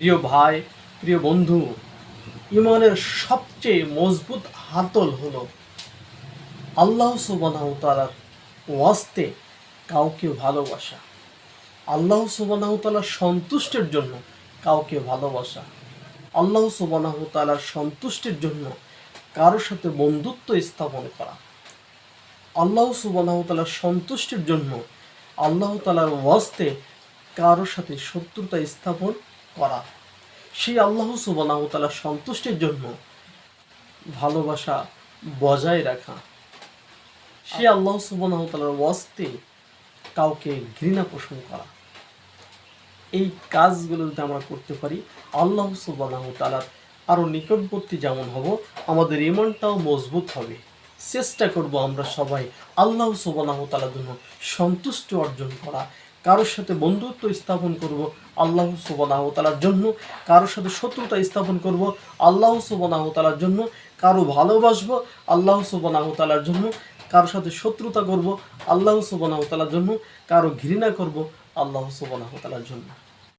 প্রিয় ভাই, প্রিয় বন্ধু, ইমানের সবচেয়ে মজবুত হাতল হলো আল্লাহ সুবানাহ তালার ওয়াস্তে কাউকে ভালোবাসা। আল্লাহ সুবানাহ তালার সন্তুষ্টের জন্য কাউকে ভালোবাসা। আল্লাহ সুবানাহ তালার সন্তুষ্টির জন্য কারোর সাথে বন্ধুত্ব স্থাপন করা। আল্লাহ সুবানাহ তালার সন্তুষ্টির জন্য আল্লাহ তালার ওয়াস্তে কারোর সাথে শত্রুতা স্থাপন করা। সেই আল্লাহ সুবানাহতালার সন্তুষ্টির জন্য ভালোবাসা বজায় রাখা। সে আল্লাহ সুবানাহ তালার ওয়াস্তে কাউকে ঘৃণা পোষণ করা। এই কাজগুলো যদি আমরা করতে পারি। আল্লাহ সুবানাহ তালার আরও নিকটবর্তী যেমন হব, আমাদের ইমানটাও মজবুত হবে। চেষ্টা করব আমরা সবাই আল্লাহ সুবানাহ তালার জন্য সন্তুষ্ট অর্জন করা। কারোর সাথে বন্ধুত্ব স্থাপন করব আল্লাহ সুবানাহতালার জন্য, কারোর সাথে শত্রুতা স্থাপন করব আল্লাহ সুবানাহতালার জন্য, কারও ভালোবাসবো আল্লাহ সুবানাহতালার জন্য, কারোর সাথে শত্রুতা করব আল্লাহ সুবানাহতালার জন্য, কারও ঘৃণা করব আল্লাহ সুবানাহতালার জন্য।